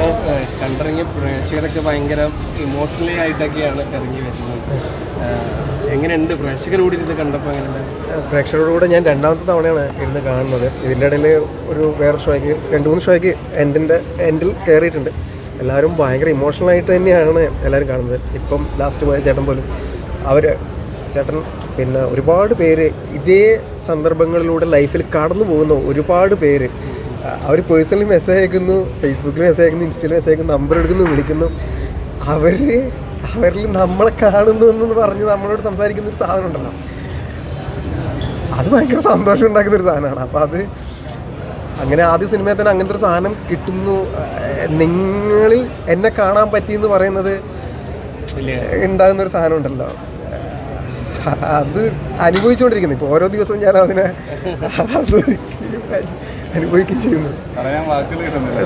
അപ്പോൾ കണ്ടിറങ്ങിയ പ്രേക്ഷകരൊക്കെ ഭയങ്കര ഇമോഷണലി ആയിട്ടൊക്കെയാണ് ഇറങ്ങി വരുന്നത്. എങ്ങനെയുണ്ട്? പ്രേക്ഷകർ കൂടി ഇരുന്ന് കണ്ടപ്പോൾ എങ്ങനെയുണ്ട്? പ്രേക്ഷകരോട് കൂടെ ഞാൻ രണ്ടാമത്തെ തവണയാണ് ഇരുന്ന് കാണുന്നത്. ഇതിന്റെ ഇടയിൽ ഒരു വേറെ ഷോയ്ക്ക് രണ്ട് മൂന്ന് ഷോയ്ക്ക് എൻഡിന്റെ എൻഡിൽ കയറിയിട്ടുണ്ട്. എല്ലാവരും ഭയങ്കര ഇമോഷണൽ ആയിട്ട് തന്നെയാണ് എല്ലാവരും കാണുന്നത്. ഇപ്പം ലാസ്റ്റ് പോയ ചേട്ടൻ പോലും അവർ ചേട്ടൻ പിന്നെ ഒരുപാട് പേര് ഇതേ സന്ദർഭങ്ങളിലൂടെ ലൈഫിൽ കടന്നു പോകുന്ന ഒരുപാട് പേര് അവർ പേഴ്സണലി മെസ്സേജ് അയക്കുന്നു ഫേസ്ബുക്കിൽ മെസ്സേജ് അയക്കുന്നു ഇൻസ്റ്റയിൽ മെസ്സേജ് അയക്കുന്നു നമ്പർ എടുക്കുന്നു വിളിക്കുന്നു. അവർ അവരിൽ നമ്മളെ കാണുന്നു എന്ന് പറഞ്ഞ് നമ്മളോട് സംസാരിക്കുന്ന ഒരു സാധനം ഉണ്ടല്ലോ. അത് ഭയങ്കര സന്തോഷം ഉണ്ടാക്കുന്ന ഒരു സാധനമാണ്. അപ്പോൾ അത് അങ്ങനെ ആദ്യ സിനിമയിൽ തന്നെ അങ്ങനത്തെ ഒരു സാധനം കിട്ടുന്നു. നിങ്ങളിൽ എന്നെ കാണാൻ പറ്റി എന്ന് പറയുന്നത് ഉണ്ടാകുന്നൊരു ഉണ്ടാകുന്ന ഒരു സാധനം ഉണ്ടല്ലോ. അത് അനുഭവിച്ചുകൊണ്ടിരിക്കുന്നു. ഇപ്പോൾ ഓരോ ദിവസവും ഞാൻ അതിനെ ആസ്വദിക്കുകയും അനു- അനുഭവിക്കുകയും ചെയ്യുന്നു.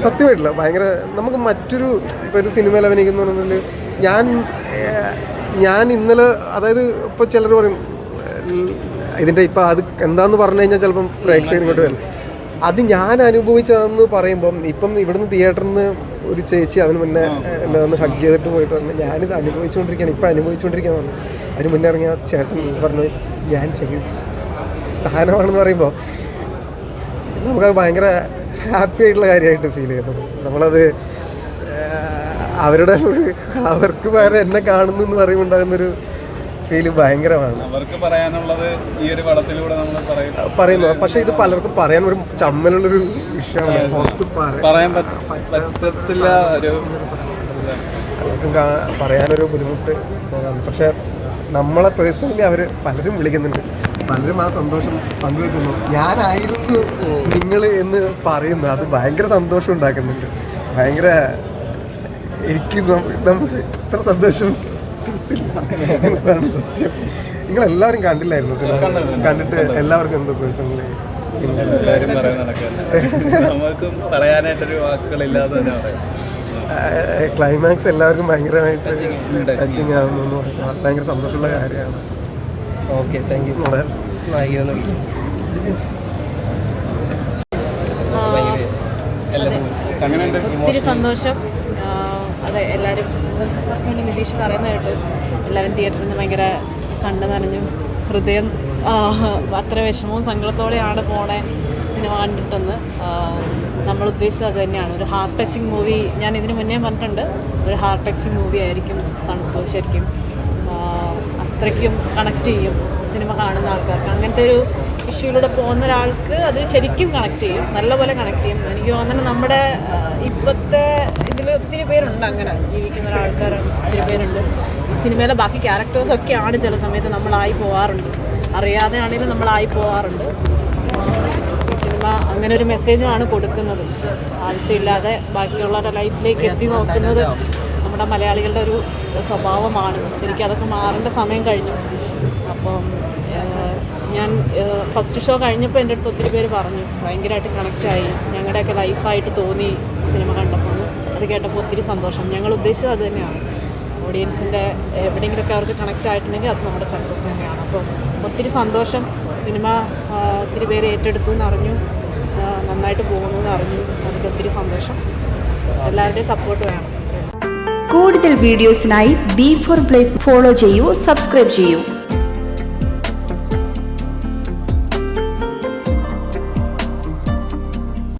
സത്യമായിട്ടില്ല. ഭയങ്കര നമുക്ക് മറ്റൊരു ഇപ്പോൾ ഒരു സിനിമയിൽ അഭിനയിക്കുന്ന പറഞ്ഞാൽ ഞാൻ ഞാൻ ഇന്നലെ അതായത് ഇപ്പോൾ ചിലർ പറയും ഇതിന്റെ ഇപ്പം അത് എന്താന്ന് പറഞ്ഞു കഴിഞ്ഞാൽ ചിലപ്പം പ്രേക്ഷകർ ഇങ്ങോട്ട് വരും. അത് ഞാൻ അനുഭവിച്ചതെന്ന് പറയുമ്പം ഇപ്പം ഇവിടുന്ന് തിയേറ്ററിൽ നിന്ന് ഒരു ചേച്ചി അതിന് മുന്നേ എന്നെ ഒന്ന് ഹഗ് ചെയ്തിട്ട് പോയിട്ട് വന്ന് ഞാനിത് അനുഭവിച്ചുകൊണ്ടിരിക്കുകയാണ് ഇപ്പം അനുഭവിച്ചുകൊണ്ടിരിക്കുകയാണ്. പറഞ്ഞു അതിന് മുന്നേ ഇറങ്ങിയ ചേട്ടൻ പറഞ്ഞു ഞാൻ ചെയ്യും. സാധനമാണെന്ന് പറയുമ്പോൾ നമുക്കത് ഭയങ്കര ഹാപ്പി ആയിട്ടുള്ള കാര്യമായിട്ട് ഫീൽ ചെയ്യുന്നത് നമ്മളത് അവരുടെ അവർക്ക് വേറെ എന്നെ കാണുന്നു എന്ന് പറയുമ്പോൾ ഉണ്ടാകുന്നൊരു ഫീൽ ഭയങ്കരമാണ്. അവർക്ക് പറയാനുള്ളത് ഈ ഒരു പടത്തിലൂടെ നമ്മൾ പറയുന്നു. പക്ഷെ ഇത് പലർക്കും പറയാൻ ഒരു ചമ്മലുള്ളൊരു വിഷയമാണ്. പുറത്ത് പറ- പറയാൻ പറ്റത്തില്ല ഒരു പറയാനൊരു ബുദ്ധിമുട്ട് തോന്നാറുണ്ട്. പക്ഷെ നമ്മളെ പേഴ്സണലി അവർ പലരും വിളിക്കുന്നുണ്ട്. പലരും ആ സന്തോഷം പങ്കുവെക്കുന്നു. ഞാനായിരുന്നു നിങ്ങൾ എന്ന് പറയുന്നത്. അത് ഭയങ്കര സന്തോഷം ഉണ്ടാക്കുന്നുണ്ട്. ഭയങ്കര എനിക്ക് നമ്മൾ ഇത്ര സന്തോഷം സത്യം നിങ്ങൾ എല്ലാവരും കണ്ടില്ലായിരുന്നു സിനിമ? കണ്ടിട്ട് എല്ലാവർക്കും എന്തോ പേഴ്സണലി ക്ലൈമാക്സ് എല്ലാവർക്കും ഭയങ്കരമായിട്ട് ടച്ചിങ് ആവുന്നു ഭയങ്കര സന്തോഷമുള്ള കാര്യമാണ്. ഓക്കെ താങ്ക് യു നമ്മുടെ എല്ലാവരും അങ്ങനെയുണ്ട് ഒത്തിരി സന്തോഷം. അതെ എല്ലാവരും കുറച്ച് മുന്നേ നിതീഷ് പറയുന്ന കേട്ട് എല്ലാവരും തിയേറ്ററിൽ നിന്ന് ഭയങ്കര കണ്ടു നനഞ്ഞു. ഹൃദയം അത്ര വിഷമവും സങ്കടത്തോടെയാണ് പോണേ സിനിമ കണ്ടിട്ടെന്ന്. നമ്മൾ ഉദ്ദേശിച്ചത് അത് തന്നെയാണ്. ഒരു ഹാർട്ട് ടച്ചിങ് മൂവി ഞാൻ ഇതിനു മുന്നേ പറഞ്ഞിട്ടുണ്ട്. ഒരു ഹാർട്ട് ടച്ചിങ് മൂവി ആയിരിക്കും തണുപ്പ് ശരിക്കും. അത്രയ്ക്കും കണക്ട് ചെയ്യും സിനിമ കാണുന്ന ആൾക്കാർക്ക്. അങ്ങനത്തെ ഒരു ഇഷ്യൂയിലൂടെ പോകുന്ന ഒരാൾക്ക് അത് ശരിക്കും കണക്ട് ചെയ്യും നല്ലപോലെ കണക്ട് ചെയ്യും. എനിക്ക് തോന്നുന്നത് നമ്മുടെ ഇപ്പോഴത്തെ ഇതിൽ ഒത്തിരി പേരുണ്ട് അങ്ങനെ ജീവിക്കുന്ന ഒരാൾക്കാർ ഒത്തിരി പേരുണ്ട്. സിനിമയിലെ ബാക്കി ക്യാരക്ടേഴ്സൊക്കെയാണ് ചില സമയത്ത് നമ്മളായി പോകാറുണ്ട് അറിയാതെ ആണെങ്കിലും നമ്മളായി പോകാറുണ്ട് സിനിമ അങ്ങനെ ഒരു മെസ്സേജാണ് കൊടുക്കുന്നത്. ആവശ്യമില്ലാതെ ബാക്കിയുള്ളവരുടെ ലൈഫിലേക്ക് എത്തി നോക്കുന്നത് നമ്മുടെ മലയാളികളുടെ ഒരു സ്വഭാവമാണ്. ശരിക്കും അതൊക്കെ മാറേണ്ട സമയം കഴിഞ്ഞു. അപ്പം ഞാൻ ഫസ്റ്റ് ഷോ കഴിഞ്ഞപ്പോൾ എന്റെ അടുത്ത് ഒത്തിരി പേര് പറഞ്ഞു ഭയങ്കരമായിട്ട് കണക്റ്റായി ഞങ്ങളുടെയൊക്കെ ലൈഫായിട്ട് തോന്നി സിനിമ കണ്ടപ്പോൾ. അത് കേട്ടപ്പോൾ ഒത്തിരി സന്തോഷം. ഞങ്ങൾ ഉദ്ദേശിച്ചത് അത് തന്നെയാണ്. ഓഡിയൻസിന്റെ എവിടെയെങ്കിലുമൊക്കെ അവർക്ക് കണക്റ്റ് ആയിട്ടുണ്ടെങ്കിൽ അത് നമ്മുടെ സക്സസ് തന്നെയാണ്. അപ്പോൾ ഒത്തിരി സന്തോഷം. സിനിമ ഒത്തിരി പേര് ഏറ്റെടുത്തു എന്നറിഞ്ഞു അറിഞ്ഞു. നന്നായിട്ട് പോകുന്നു എന്ന് അറിഞ്ഞു. അതിന്റെ ഒത്തിരി സന്തോഷം. എല്ലാവരുടെയും സപ്പോർട്ട് വേണം. കൂടുതൽ വീഡിയോസിനായി ബി ഫോർ പ്ലേസ് ഫോളോ ചെയ്യൂ സബ്സ്ക്രൈബ് ചെയ്യൂ.